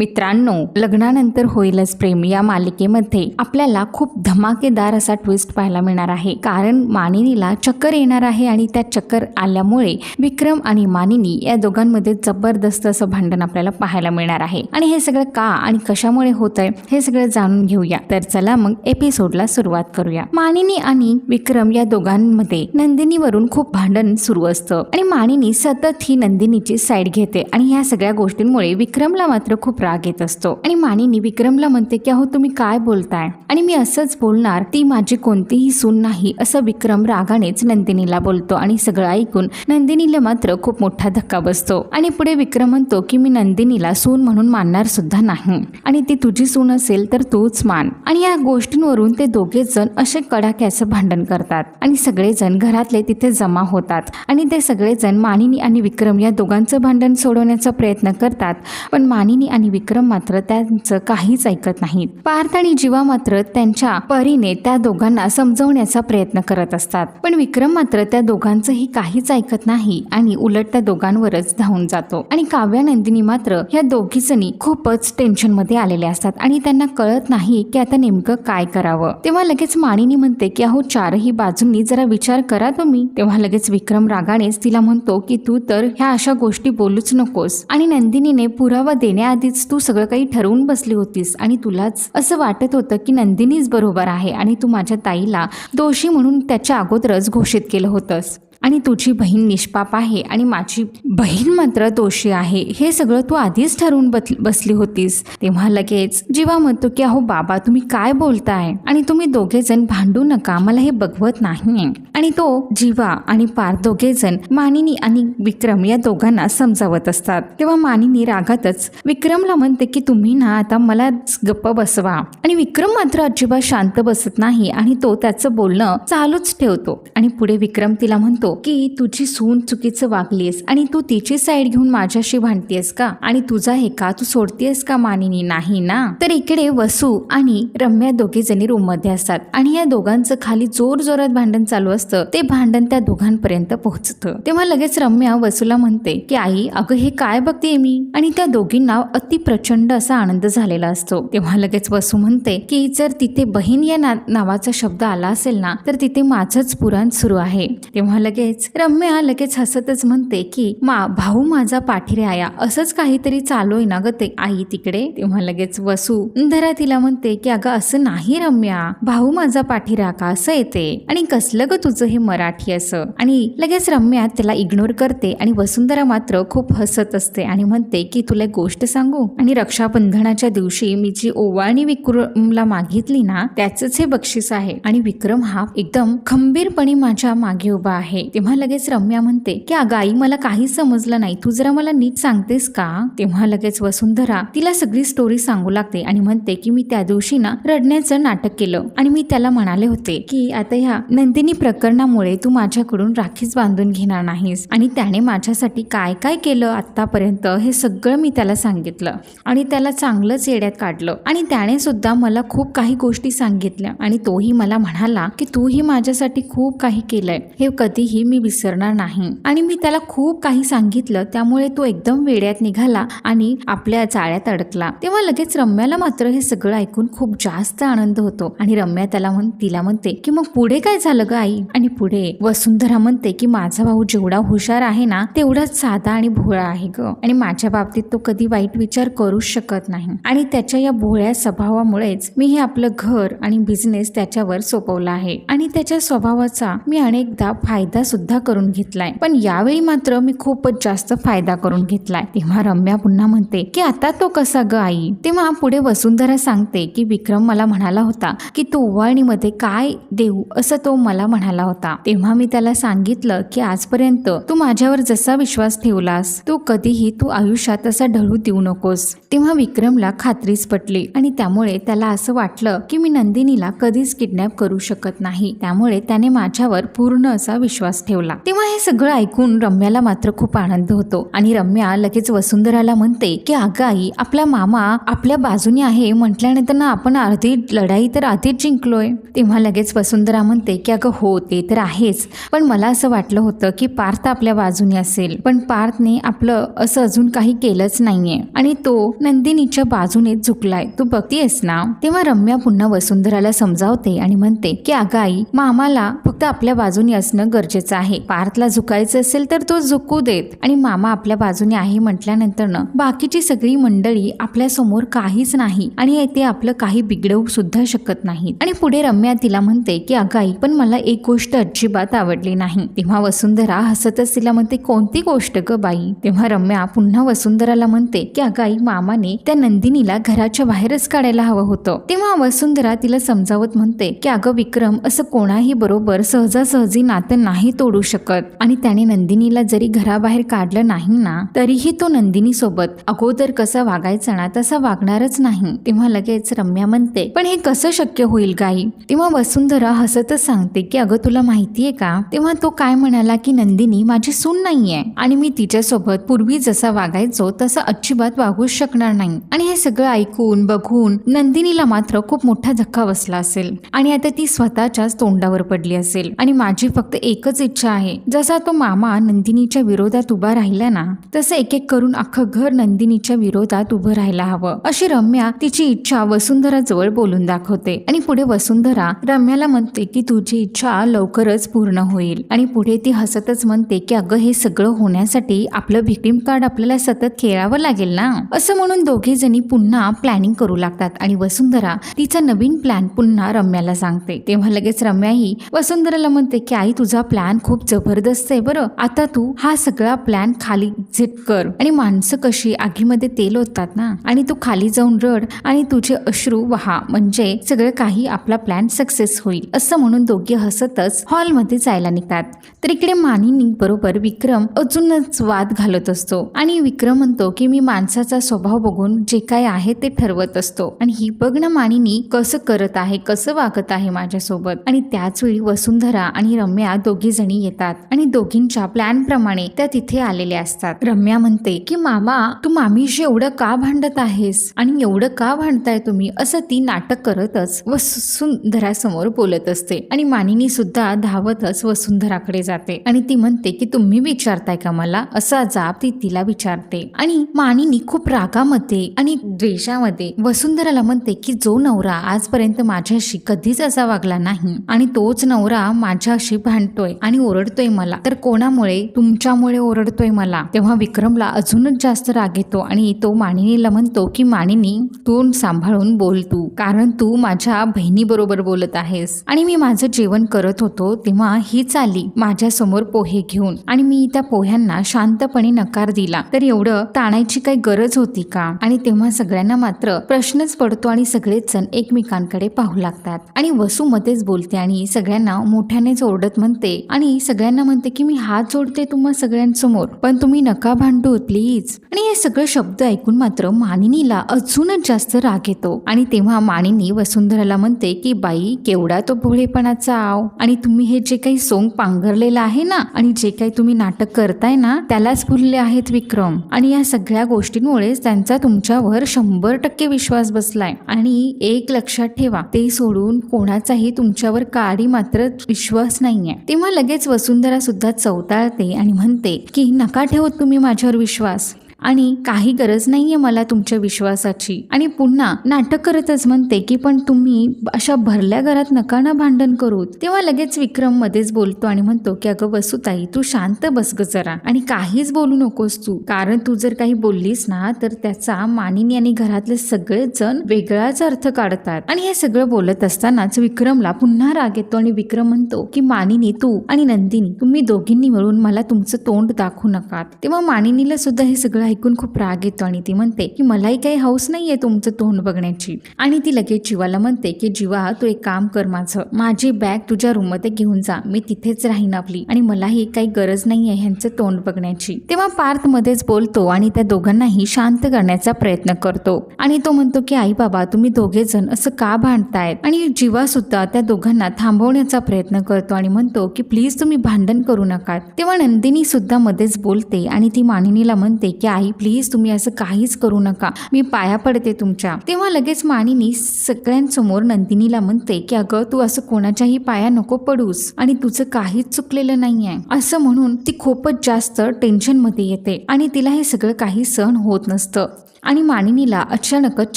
मित्रांनो लग्नानंतर होईलच प्रेम या मालिकेमध्ये. आपल्याला खूप धमाकेदार असा ट्विस्ट पाहायला मिळणार आहे. कारण मानिनीला चक्कर येणार आहे आणि त्या चक्कर आल्यामुळे विक्रम आणि मानिनी या दोघांमध्ये जबरदस्त असं भांडण आपल्याला पाहायला मिळणार आहे. आणि हे सगळं का आणि कशामुळे होत आहे हे सगळं जाणून घेऊया. तर चला मग एपिसोडला सुरुवात करूया. मानिनी आणि विक्रम या दोघांमध्ये नंदिनीवरून खूप भांडण सुरू असतं. आणि मानिनी सतत ही नंदिनीची साईड घेते. आणि ह्या सगळ्या गोष्टींमुळे विक्रमला मात्र खूप राग येत असतो. आणि मानिनी विक्रमला म्हणते की अहो तुम्ही काय बोलताय? आणि मी असंच बोलणार ती माझी कोणतीही सून नाही असं विक्रम रागानेच नंदिनीला बोलतो. आणि सगळं ऐकून नंदिनीला मात्र खूप मोठा धक्का बसतो. आणि पुढे विक्रम म्हणतो की मी नंदिनीला सून म्हणून मानणार सुद्धा नाही. आणि ती तुझी सून असेल तर तूच मान. आणि या गोष्टींवरून ते दोघे जण असे कडाक्याचं भांडण करतात. आणि सगळेजण घरातले तिथे जमा होतात. आणि ते सगळेजण मानिनी आणि विक्रम या दोघांचं भांडण सोडवण्याचा प्रयत्न करतात. पण मानिनी आणि विक्रम मात्र त्यांचं काहीच ऐकत नाहीत. पार्थ आणि जीवा मात्र त्यांच्या परीने त्या दोघांना समजवण्याचा प्रयत्न करत असतात. पण विक्रम मात्र त्या दोघांचंही काहीच ऐकत नाही आणि उलट त्या दोघांवरच धावून जातो. आणि काव्या नंदिनी मात्र ह्या दोघीजणी खूपच टेन्शनमध्ये आलेले असतात आणि त्यांना कळत नाही की आता नेमकं काय करावं. तेव्हा लगेच मानिनी म्हणते की अहो चारही बाजूंनी जरा विचार करा तुम्ही. तेव्हा लगेच विक्रम रागानेच तिला म्हणतो की तू तर ह्या अशा गोष्टी बोलूच नकोस. आणि नंदिनीने पुरावा देण्याआधीच तू सगळं काही ठरवून बसली होतीस आणि तुलाच असं वाटत होतं की नंदिनीच बरोबर आहे आणि तू माझ्या ताईला दोषी म्हणून त्याच्या अगोदरच घोषित केलं होतंस. आणि तुझी बहीण निष्पाप आहे आणि माझी बहीण मात्र दोषी आहे. हे सगळं तू आधीच ठरवून बत- बसली होतीस. तेव्हा लगेच जीवा म्हणतो की अहो बाबा तुम्ही काय बोलताय? आणि तुम्ही दोघे जण भांडू नका. मला हे बघवत नाही आणि तो जीवा आणि पार दोघे जण मानिनी आणि विक्रम या दोघांना समजावत असतात. तेव्हा मानिनी रागातच विक्रमला म्हणते की तुम्ही ना आता मला गप्प बसवा. आणि विक्रम मात्र अजिबात शांत बसत नाही आणि तो त्याचं बोलणं चालूच ठेवतो. आणि पुढे विक्रम तिला म्हणतो की तुझी सून चुकीचं वागलीस आणि तू तिची साईड घेऊन माझ्याशी भांडतेस का? आणि तुझा हे का तू सोडतेस का मानिनी? नाही ना? तर इकडे वसू आणि रम्या दोघे जणी रूममध्ये असतात. आणि या दोघांचं खाली जोर जोरात भांडण चालू असतं. ते भांडण त्या दोघांपर्यंत पोहोचतं. तेव्हा लगेच रम्या वसूला म्हणते की आई अगं हे काय बघते मी? आणि त्या दोघींना अति प्रचंड असा आनंद झालेला असतो. तेव्हा लगेच वसू म्हणते की जर तिथे बहीण या ना- नावाचा शब्द आला असेल ना तर तिथे माझंच पुराण सुरू आहे. तेव्हा लगेच लगेच. रम्या लगेच हसतच म्हणते की मा भाऊ माझा पाठीरे आया. असंच काहीतरी चालू आहे ना ग ते. आई तिकडे. तेव्हा लगेच वसू धरा तिला म्हणते की अगं असं नाही रम्या. भाऊ माझा पाठीरा का? असं येते. आणि कसलं ग तुझं हे मराठी असं? आणि लगेच रम्या त्याला इग्नोर करते आणि वसुंधरा मात्र खूप हसत असते आणि म्हणते की तुला एक गोष्ट सांगू? आणि रक्षाबंधनाच्या दिवशी मी जी ओवाळणी विक्रमला मागितली ना त्याच हे बक्षीस आहे. आणि विक्रम हा एकदम खंबीरपणे माझ्या मागे उभा आहे. तेव्हा लगेच रम्या म्हणते की अगं आई मला काही समजलं नाही. तू जरा मला नीट सांगतेस का? तेव्हा लगेच वसुंधरा तिला सगळी स्टोरी सांगू लागते आणि म्हणते की मी त्या दिवशी ना रडण्याचं नाटक केलं आणि मी त्याला म्हणाले होते की आता ह्या नंदिनी प्रकरणामुळे तू माझ्याकडून राखीच बांधून घेणार नाहीस आणि त्याने माझ्यासाठी काय काय केलं आतापर्यंत हे सगळं मी त्याला सांगितलं आणि त्याला चांगलंच येड्यात काढलं आणि त्याने सुद्धा मला खूप काही गोष्टी सांगितल्या आणि तोही मला म्हणाला की तूही माझ्यासाठी खूप काही केलंय. हे कधीही मी विसरणार नाही. आणि मी त्याला खूप काही सांगितलं त्यामुळे तो एकदम वेड्यात निघाला आणि आपल्या जाळ्यात अडकला. तेव्हा लगेच रम्याला मात्र हे सगळं ऐकून खूप जास्त आनंद होतो आणि रम्या त्याला म्हण तिला म्हणते की मग पुढे काय झालं ग आई? आणि पुढे वसुंधरा म्हणते की माझा भाऊ जेवढा हुशार आहे ना तेवढाच साधा आणि भोळा आहे ग. आणि माझ्या बाबतीत तो कधी वाईट विचार करूच शकत नाही. आणि त्याच्या या भोळ्या स्वभावामुळेच मी हे आपलं घर आणि बिझनेस त्याच्यावर सोपवला आहे. आणि त्याच्या स्वभावाचा मी अनेकदा फायदा सुद्धा करून घेतलाय. पण यावेळी मात्र मी खूपच जास्त फायदा करून घेतलाय. तेव्हा रम्या पुन्हा म्हणते की आता तो कसा ग आई? तेव्हा पुढे वसुंधरा सांगते की विक्रम मला म्हणाला होता की तू ओवाळणीमध्ये काय देऊ? असं तो मला म्हणाला होता. तेव्हा मी त्याला सांगितलं की आजपर्यंत तू माझ्यावर जसा विश्वास ठेवलास तू कधीही तू आयुष्यात असा ढळू देऊ नकोस. तेव्हा विक्रमला खात्रीच पटली आणि त्यामुळे त्याला असं वाटलं की मी नंदिनीला कधीच किडनॅप करू शकत नाही. त्यामुळे त्याने माझ्यावर पूर्ण असा विश्वास विश्वास ठेवला. तेव्हा हे सगळं ऐकून रम्याला मात्र खूप आनंद होतो. आणि रम्या लगेच वसुंधराला म्हणते की अगं आई आपला मामा आपल्या बाजूने आहे. म्हटल्यानंतर ना आपण अर्धी लढाई तर आधीच जिंकलोय. तेव्हा लगेच वसुंधरा म्हणते की अगं हो ते तर आहेच. पण मला असं वाटलं होतं की पार्थ आपल्या बाजूने असेल. पण पार्थने आपलं असं अजून काही केलंच नाहीये. आणि तो नंदिनीच्या बाजूने झुकलाय. तू बघतीयस ना? तेव्हा रम्या पुन्हा वसुंधराला समजावते आणि म्हणते की अगं आई मामाला फक्त आपल्या बाजूने असणं गरजेचं आहे. पार्थला झुकायचं असेल तर तो झुकू देत. आणि मामा आपल्या बाजूने आहे म्हटल्यानंतर बाकीची सगळी मंडळी आपल्यासमोर काहीच नाही. आणि ते आपलं काही बिघडवू सुद्धा शकत नाही आणि पुढे रम्या तिला म्हणते की अगं आई पण मला एक गोष्ट अजिबात आवडली नाही. तेव्हा वसुंधरा हसतच तिला म्हणते कोणती गोष्ट ग बाई? तेव्हा रम्या पुन्हा वसुंधराला म्हणते की अगं आई मामाने त्या नंदिनीला घराच्या बाहेरच काढायला हवं होतं. तेव्हा वसुंधरा तिला समजावत म्हणते की अगं विक्रम असं कोणाही बरोबर सहजासहजी नातं नाही तोडू शकत. आणि त्याने नंदिनीला जरी घराबाहेर काढलं नाही ना तरीही तो नंदिनी सोबत अगोदर कसा वागायचा ना तसा वागणारच नाही. तेव्हा लगेच रम्या म्हणते पण हे कसं शक्य होईल गाई? तेव्हा वसुंधरा हसतच सांगते की अगं तुला माहितीये का? तेव्हा तो काय म्हणाला की नंदिनी माझी सून नाहीये. आणि मी तिच्यासोबत पूर्वी जसा वागायचो तसा अजिबात वागूच शकणार नाही. आणि हे सगळं ऐकून बघून नंदिनीला मात्र खूप मोठा धक्का बसला असेल. आणि आता ती स्वतःच्याच तोंडावर पडली असेल. आणि माझी फक्त एकच इच्छा आहे. जसा तो मामा नंदिनीच्या विरोधात उभा राहिला ना तसं एक एक करून अख्खं घर नंदिनीच्या विरोधात उभं राहायला हवं. अशी रम्या तिची इच्छा वसुंधरा जवळ बोलून दाखवते. आणि पुढे वसुंधरा रम्याला म्हणते की तुझी इच्छा लवकरच पूर्ण होईल. आणि पुढे ती हसतच म्हणते की अगं हे सगळं होण्यासाठी आपलं व्हिक्टिम कार्ड आपल्याला सतत खेळावं लागेल ना? असं म्हणून दोघे जणी पुन्हा प्लॅनिंग करू लागतात. आणि वसुंधरा तिचा नवीन प्लॅन पुन्हा रम्याला सांगते. तेव्हा लगेच रम्या ही वसुंधराला म्हणते की आई तुझा प्लॅन खूप जबरदस्त आहे बरं. आता तू हा सगळा प्लॅन खाली झिप कर. आणि माणसं कशी आगीमध्ये तेल होतात ना? आणि तू खाली जाऊन रड आणि तुझे अश्रू वहा. म्हणजे सगळं काही आपला प्लॅन सक्सेस होईल. असं म्हणून दोघे हसतच हॉलमध्ये जायला निघतात. तर इकडे मानिनी बरोबर विक्रम अजूनच वाद घालत असतो. आणि विक्रम म्हणतो की मी माणसाचा स्वभाव बघून जे काय आहे ते ठरवत असतो. आणि ही बघ ना मानिनी कसं करत आहे कसं वागत आहे माझ्यासोबत. आणि त्याच वेळी वसुंधरा आणि रम्या दोघी जणी येतात आणि दोघींच्या प्लॅनप्रमाणे त्या तिथे आलेल्या असतात. रम्या म्हणते की मामा तू मामीशी एवढं का भांडत आहेस? आणि एवढं का भांडताय तुम्ही? असं ती नाटक करतच वसुंधरासमोर बोलत असते. आणि मानिनी सुद्धा धावतच वसुंधराकडे जाते. आणि ती म्हणते की तुम्ही विचारताय का मला? असा जाब ती तिला विचारते. आणि मानिनी खूप रागामध्ये आणि द्वेषामध्ये वसुंधराला म्हणते की जो नवरा आजपर्यंत माझ्याशी कधीच असा वागला नाही आणि तोच नवरा माझ्याशी भांडतोय आणि ओरडतोय मला. तर कोणामुळे? तुमच्यामुळे ओरडतोय मला. तेव्हा विक्रमला अजूनच जास्त राग येतो आणि तो मानिनीला म्हणतो की मानिनी तू सांभाळून बोल तू. कारण तू माझ्या बहिणीबरोबर बोलत आहेस. आणि मी माझं जेवण करत होतो तेव्हा हीच आली माझ्यासमोर पोहे घेऊन. आणि मी त्या पोह्यांना शांतपणे नकार दिला. तर एवढं ताणायची काही गरज होती का? आणि तेव्हा सगळ्यांना मात्र प्रश्नच पडतो आणि सगळेच जण एकमेकांकडे पाहू लागतात. आणि वसू मध्येच बोलते आणि सगळ्यांना मोठ्यानेच ओरडत म्हणते. आणि आणि सगळ्यांना म्हणते की मी हात जोडते तुम्हा सगळ्यांसमोर. पण तुम्ही नका भांडू प्लीज आणि हे सगळं शब्द ऐकून मात्र मानिनीला अजूनच जास्त राग येतो. आणि तेव्हा मानिनी वसुंधराला म्हणते की बाई केवढा तो भोळेपणाचा आव. आणि तुम्ही हे जे काही सोंग पांघरलेलं आहे ना आणि जे काही तुम्ही नाटक करताय ना त्यालाच भुलले आहेत विक्रम. आणि या सगळ्या गोष्टींमुळेच त्यांचा तुमच्यावर शंभर टक्के विश्वास बसलाय. आणि एक लक्षात ठेवा ते सोडून कोणाचाही तुमच्यावर काडी मात्र विश्वास नाहीये. तेव्हा लगेच वसुंधरा सुद्धा चवताळते आणि म्हणते की नका ठेवत तुम्ही माझ्यावर विश्वास. आणि काही गरज नाहीये मला तुमच्या विश्वासाची. आणि पुन्हा नाटक करतच म्हणते की पण तुम्ही अशा भरल्या घरात नका ना भांडण करू. तेव्हा लगेच विक्रम मध्येच बोलतो आणि म्हणतो की अगं वसुताई तू शांत बस ग जरा आणि काहीच बोलू नकोस तू. कारण तू जर काही बोललीस ना तर त्याचा मानिनी आणि घरातले सगळेच जण वेगळाच अर्थ काढतात. आणि हे सगळं बोलत असतानाच विक्रमला पुन्हा राग येतो आणि विक्रम म्हणतो की मानिनी तू आणि नंदिनी तुम्ही दोघींनी मिळून मला तुमचं तोंड दाखवू नका तेव्हा मानिनीला सुद्धा हे सगळं ऐकून खूप राग येतो आणि ती म्हणते की मलाही काही हौस नाहीये तुमचं तोंड बघण्याची. आणि ती लगेच जीवाला म्हणते की जीवा तू एक काम कर माझं. माझी बॅग तुझ्या रूममध्ये घेऊन जा. मी तिथेच राहीन आपली. आणि मलाही काही गरज नाहीये ह्यांचं तोंड बघण्याची. तेव्हा पार्थ मध्येच बोलतो आणि त्या दोघांनाही शांत करण्याचा प्रयत्न करतो. आणि तो म्हणतो की आई बाबा तुम्ही दोघे जण असं का भांडतायत? आणि जीवा सुद्धा त्या दोघांना थांबवण्याचा प्रयत्न करतो आणि म्हणतो की प्लीज तुम्ही भांडण करू नका. तेव्हा नंदिनी सुद्धा मध्येच बोलते आणि ती मानिनीला म्हणते की आई प्लीज तुम्ही असं काहीच करू नका. मी पाया पडते तुमच्या. तेव्हा लगेच मानिनी सगळ्यांसमोर नंदिनीला म्हणते की अगं तू असं कोणाच्याही पाया नको पडूस आणि तुझं काहीच चुकलेलं नाहीये. असं म्हणून ती खूपच जास्त टेन्शनमध्ये येते आणि तिला हे सगळं काही सहन होत नसतं. आणि मानिनीला अचानकच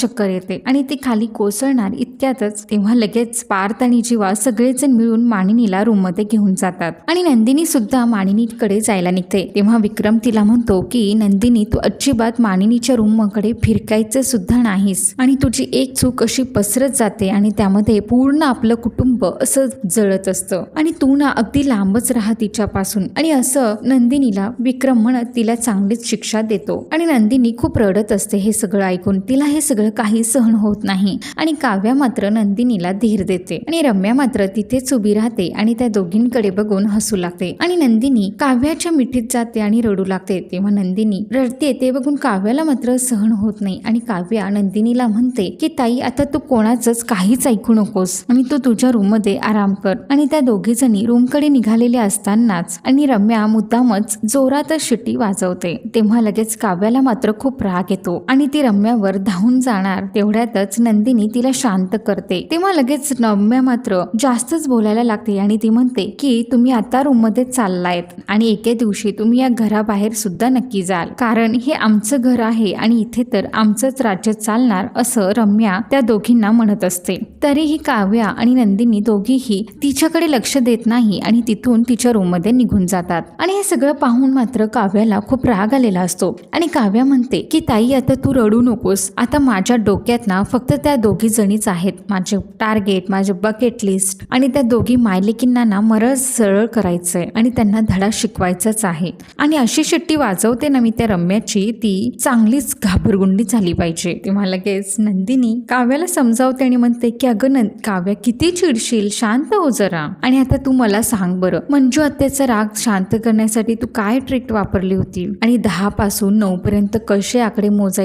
चक्कर येते आणि ती खाली कोसळणार इतक्यातच तेव्हा लगेच पार्थ आणि जीवा सगळेजण मिळून मानिनीला रूममध्ये घेऊन जातात. आणि नंदिनी सुद्धा मानिनीकडे जायला निघते. तेव्हा विक्रम तिला म्हणतो की नंदिनी तू अजिबात मानिनीच्या रूमकडे फिरकायचं सुद्धा नाहीस. आणि तुझी एक चूक अशी पसरत जाते आणि त्यामध्ये पूर्ण आपलं कुटुंब असं जळत असतं. आणि तू ना अगदी लांबच राहा तिच्यापासून. आणि असं नंदिनीला विक्रम म्हणत तिला चांगलीच शिक्षा देतो. आणि नंदिनी खूप रडत असते. हे सगळं ऐकून तिला हे सगळं काही सहन होत नाही. आणि काव्या मात्र नंदिनीला धीर देते. आणि रम्या मात्र तिथेच उभी राहते आणि त्या दोघींकडे बघून हसू लागते. आणि नंदिनी काव्याच्या मिठीत जाते आणि रडू लागते. तेव्हा नंदिनी रडते ते बघून काव्याला मात्र सहन होत नाही. आणि काव्या नंदिनीला म्हणते की ताई आता तू कोणाचंच काहीच ऐकू नकोस. आणि तू तुझ्या रूममध्ये आराम कर. आणि त्या दोघे जणी रूमकडे निघालेल्या असतानाच आणि रम्या मुद्दामच जोरातच शिट्टी वाजवते. तेव्हा लगेच काव्याला मात्र खूप राग येतो. आणि ती रम्यावर धावून जाणार तेवढ्यातच नंदिनी तिला शांत करते. तेव्हा लगेच रम्या मात्र जास्तच बोलायला लागते आणि ती म्हणते की तुम्ही आता रूममध्ये चाललायत आणि एके दिवशी तुम्ही या घराबाहेर सुद्धा नक्की जाल. कारण हे आमचं घर आहे आणि इथे तर आमचंच राज्य चालणार असं रम्या त्या दोघींना म्हणत असते. तरीही काव्या आणि नंदिनी दोघीही तिच्याकडे लक्ष देत नाही आणि तिथून तिच्या रूममध्ये निघून जातात. आणि हे सगळं पाहून मात्र काव्याला खूप राग आलेला असतो. आणि काव्या म्हणते की ताई आता तू रडू नकोस. आता माझ्या डोक्यात ना फक्त त्या दोघी जणीच आहेत. माझे टार्गेट माझे बकेट लिस्ट आणि त्या दोघी मायलेकींना ना मरळ सरळ करायचंय आणि त्यांना धडा शिकवायचाच आहे. आणि अशी शिट्टी वाजवते ना मी त्या रम्याची ती चांगलीच घाबरगुंडी झाली पाहिजे. तेव्हा लगेच नंदिनी काव्याला समजावते आणि म्हणते की अगं न काव्या किती चिडशील? शांत हो जरा. आणि आता तू मला सांग बरं मंजू आत्याचा राग शांत करण्यासाठी तू काय ट्रिक वापरली होती? आणि दहा पासून नऊ पर्यंत कसे आकडे मोजायचे?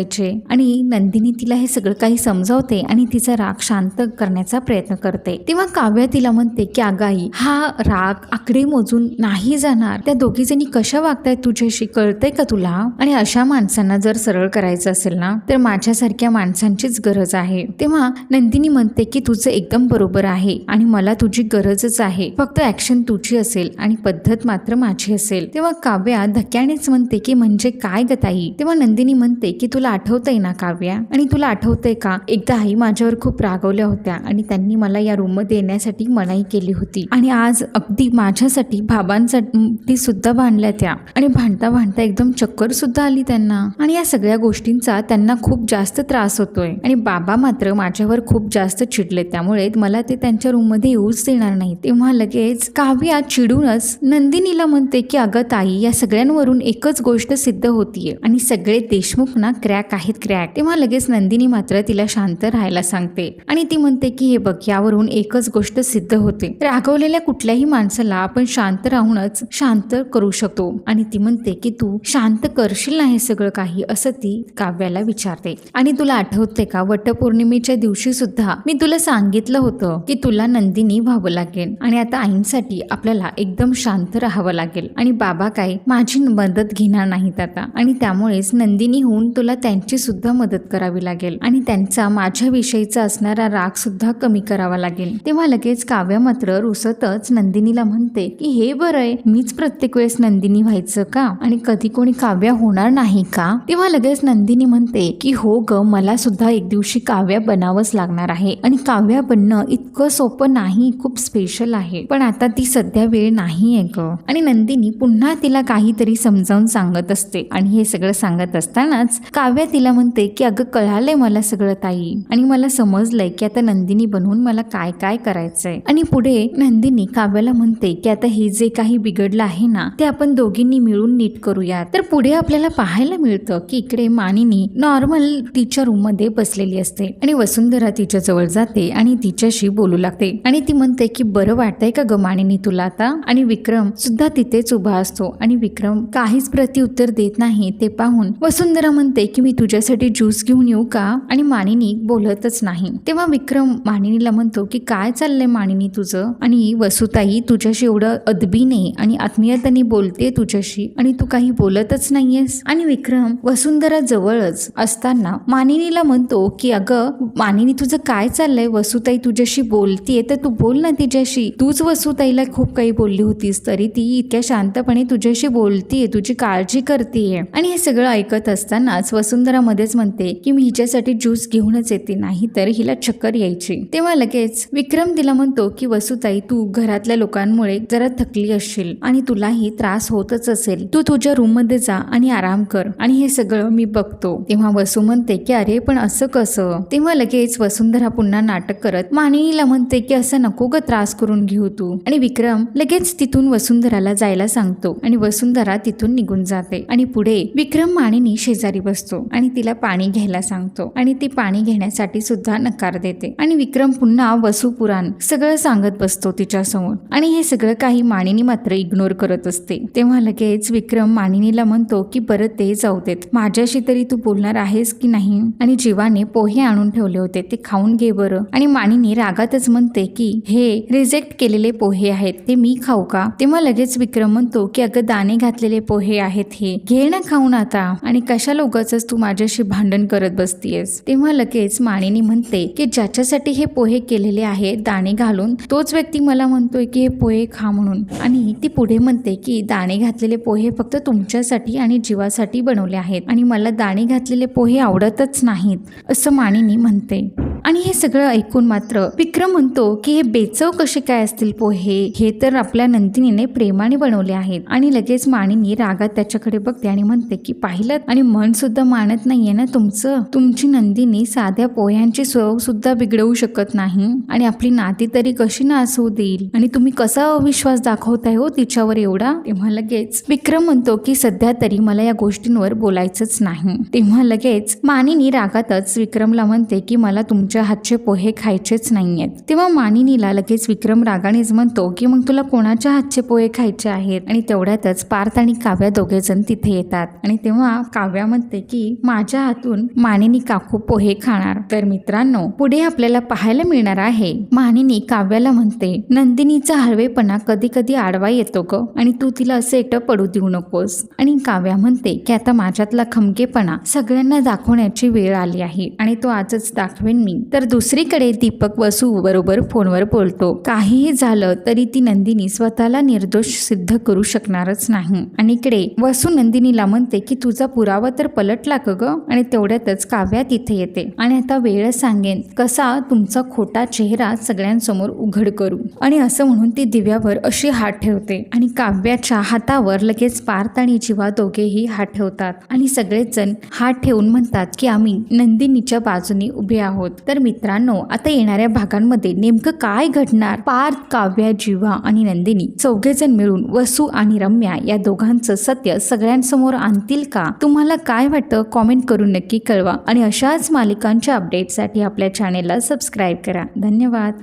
आणि नंदिनी तिला हे सगळं काही समजावते आणि तिचा राग शांत करण्याचा प्रयत्न करते. तेव्हा काव्या तिला म्हणते की आगाई हा राग आकडे मोजून नाही जाणार. त्या दोघी जणी कशा वागतायत तुझ्याशी? कळतंय का तुला? आणि अशा माणसांना जर सरळ करायचं असेल ना तर माझ्यासारख्या माणसांचीच गरज आहे. तेव्हा नंदिनी म्हणते की तुझं एकदम बरोबर आहे आणि मला तुझी गरजच आहे. फक्त ऍक्शन तुझी असेल आणि पद्धत मात्र माझी असेल. तेव्हा काव्या धक्यानेच म्हणते की म्हणजे काय गताई तेव्हा नंदिनी म्हणते की तुला आठवतंय ना काव्या? आणि तुला आठवतंय का? एकदा आई माझ्यावर खूप रागवल्या होत्या आणि त्यांनी मला या रूममध्ये येण्यासाठी मनाई केली होती. आणि आज अगदी माझ्यासाठी बाबांसाठी सुद्धा भांडल्या त्या. आणि भांडता भांडता एकदम चक्कर सुद्धा आली त्यांना. आणि या सगळ्या गोष्टींचा त्यांना खूप जास्त त्रास होतोय. आणि बाबा मात्र माझ्यावर खूप जास्त चिडले. त्यामुळे मला ते त्यांच्या रूममध्ये येऊच देणार नाही तेव्हा लगेच काव्या चिडूनच नंदिनीला म्हणते की अगं ताई या सगळ्यांवरून एकच गोष्ट सिद्ध होतीये. आणि सगळे देशमुख ना क्रॅक आहेत क्रॅक तेव्हा लगेच नंदिनी मात्र तिला शांत राहायला सांगते. आणि ती म्हणते की हे बघ यावरून एकच गोष्ट सिद्ध होते. रागवलेल्या कुठल्याही माणसाला आपण शांत राहूनच शांत करू शकतो. आणि ती म्हणते की तू शांत करशील ना हे सगळं काही? असं ती काव्याला विचारते. आणि तुला आठवते का वटपौर्णिमेच्या दिवशी सुद्धा मी तुला सांगितलं होतं की तुला नंदिनी व्हावं लागेल. आणि आता आईंसाठी आपल्याला एकदम शांत राहावं लागेल. आणि बाबा काय माझी मदत घेणार नाहीत आता. आणि त्यामुळेच नंदिनी होऊन तुला सुद्धा मदत करावी लागेल आणि त्यांचा माझ्याविषयीचा असणारा राग सुद्धा कमी करावा लागेल. तेव्हा लगेच काव्या मात्र रुसतच नंदिनीला म्हणते की हे बरं आहे मीच प्रत्येक वेळेस नंदिनी व्हायचं का? आणि कधी कोणी काव्या होणार नाही का? तेव्हा लगेच नंदिनी म्हणते की हो ग मला सुद्धा एक दिवशी काव्या बनावंच लागणार आहे. आणि काव्या बनणं इतकं सोपं नाही खूप स्पेशल आहे. पण आता ती सध्या वेळ नाही आहे ग. आणि नंदिनी पुन्हा तिला काहीतरी समजावून सांगत असते. आणि हे सगळं सांगत असतानाच काव्य काव्या तिला म्हणते की अगं कळालंय मला सगळं ताई. आणि मला समजलंय की आता नंदिनी बनवून मला काय काय करायचंय. आणि पुढे नंदिनी काव्याला म्हणते की आता हे जे काही बिघडलं आहे ना ते आपण दोघींनी मिळून नीट करूयात. तर पुढे आपल्याला पाहायला मिळतं की इकडे मानिनी नॉर्मल तिच्या रूममध्ये बसलेली असते. आणि वसुंधरा तिच्या जवळ जाते आणि तिच्याशी बोलू लागते. आणि ती म्हणते की बरं वाटतंय का ग मानिनी तुला आता? आणि विक्रम सुद्धा तिथेच उभा असतो. आणि विक्रम काहीच प्रतिउत्तर देत नाही. ते पाहून वसुंधरा म्हणते की मी तुझ्यासाठी ज्यूस घेऊन येऊ का? आणि मानिनी बोलतच नाही. तेव्हा विक्रम मानिनीला म्हणतो की काय चाललंय मानिनी तुझं? आणि वसुताई तुझ्याशी एवढं अदबीने आणि आत्मीयतेने बोलते तुझ्याशी आणि तू काही बोलतच नाहीयेस. आणि विक्रम वसुंधरा जवळच असताना मानिनीला म्हणतो की अगं मानिनी तुझं काय चाललंय? वसुताई तुझ्याशी बोलतीये तर तू बोल ना तिच्याशी. तूच वसुताईला खूप काही बोलली होतीस तरी ती इतक्या शांतपणे तुझ्याशी बोलतीये तुझी काळजी करतेय. आणि हे सगळं ऐकत असतानाच वसु वसुंधरामध्येच म्हणते की मी हिच्यासाठी ज्यूस घेऊनच येते नाही तर हिला चक्कर यायची. तेव्हा लगेच विक्रम तिला म्हणतो की वसुताई तू घरातल्या लोकांमुळे जरा थकली असशील आणि तुलाही त्रास होतच असेल. तू तुझ्या रूममध्ये जा आणि आराम कर आणि हे सगळं मी बघतो. तेव्हा वसू म्हणते की अरे पण असं कसं? तेव्हा लगेच वसुंधरा पुन्हा नाटक करत मानिनीला म्हणते की असं नको ग त्रास करून घेऊ तू. आणि विक्रम लगेच तिथून वसुंधराला जायला सांगतो आणि वसुंधरा तिथून निघून जाते. आणि पुढे विक्रम मानिनी शेजारी बसतो. आणि तिला पाणी घ्यायला सांगतो. आणि ती पाणी घेण्यासाठी सुद्धा नकार देते. आणि विक्रम पुन्हा वसू पुराण सगळं सांगत बसतो तिच्या समोर. आणि हे सगळं काही मानिनी मात्र इग्नोर करत असते. तेव्हा लगेच विक्रम मानिनीला म्हणतो की बरं ते जाऊ देत. माझ्याशी तरी तू बोलणार आहेस की नाही? आणि जीवाने पोहे आणून ठेवले होते. ते खाऊन घे बरं. आणि मानिनी रागातच म्हणते की हे रिजेक्ट केलेले पोहे आहेत. ते मी खाऊ का? तेव्हा लगेच विक्रम म्हणतो की अगं दाणे घातलेले पोहे आहेत हे. घे ना खाऊन आता. आणि कशा उगाच तू माझ्याशी भांडण करत बसतीयस. तेव्हा लगेच मानिनी म्हणते की ज्याच्यासाठी हे पोहे केलेले आहेत दाणे घालून तोच व्यक्ती मला म्हणतोय की हे पोहे खा म्हणून. आणि ती पुढे म्हणते की दाणे घातलेले पोहे फक्त तुमच्यासाठी आणि जीवासाठी बनवले आहेत आणि मला दाणे घातलेले पोहे आवडतच नाहीत असं मानिनी म्हणते. आणि हे सगळं ऐकून मात्र विक्रम म्हणतो की हे बेचव कसे काय असतील पोहे? हे तर आपल्या नंदिनीने प्रेमाने बनवले आहेत. आणि लगेच मानिनी रागात त्याच्याकडे बघते आणि म्हणते की पाहिलं? आणि मन सुद्धा मानत नाहीये ना तुमचं? तुमची नंदिनी साध्या पोह्यांची चव सुद्धा बिघडवू शकत नाही आणि आपली नाती तरी कशी नासवू देईल? आणि तुम्ही कसा अविश्वास दाखवताय हो तिच्यावर एवढा? तेव्हा लगेच विक्रम म्हणतो की सध्या तरी मला या गोष्टींवर बोलायचंच नाही. तेव्हा लगेच मानिनी रागातच विक्रमला म्हणते की मला तुमच्या हातचे पोहे खायचेच नाहीयेत. तेव्हा मानिनीला लगेच विक्रम रागानेच म्हणतो की मग तुला कोणाच्या हातचे पोहे खायचे आहेत? आणि तेवढ्यातच पार्थ आणि काव्या दोघे जण तिथे येतात. आणि तेव्हा काव्या म्हणते की माझ्या हातून मानिनी काकू पोहे खाणार. तर मित्रांनो पुढे आपल्याला पाहायला मिळणार आहे. मानिनी काव्याला म्हणते नंदिनीचा हळवेपणा कधी कधी आडवा येतो ग आणि तू तिला असे एकटं पडू देऊ नकोस. आणि काव्या म्हणते की आता माझ्यातला खमकेपणा सगळ्यांना दाखवण्याची वेळ आली आहे आणि तो आजच दाखवेन मी. तर दुसरीकडे दीपक वसू बरोबर फोनवर बोलतो काहीही झालं तरी ती नंदिनी स्वतःला निर्दोष सिद्ध करू शकणारच नाही. आणि इकडे वसू नंदिनीला म्हणते की तुझा पुरावा तर पलटला ग आणि तेवढ्यातच काव्या तिथे येते. आणि आता वेळ सांगेन कसा तुमचा खोटा चेहरा सगळ्यांसमोर उघड करू. आणि असं म्हणून ती दिव्यावर अशी हात ठेवते. आणि काव्याच्या हातावर लगेच पार्थ आणि जीवा दोघेही हात ठेवतात. आणि सगळेच जण हात ठेवून म्हणतात की आम्ही नंदिनीच्या बाजूने उभे आहोत. तर मित्रांनो आता येणाऱ्या भागांमध्ये नेमकं काय घडणार? पार्थ काव्या जीवा आणि नंदिनी चौघेजण मिळून वसू आणि रम्या या दोघांचं सत्य सगळ्यांसमोर आणतील का? तुम्हाला काय वाटतं? कॉमेंट करून नक्की कळवा. आणि अशाच मालिकांच्या अपडेटसाठी आपल्या चॅनेलला सबस्क्राईब करा. धन्यवाद.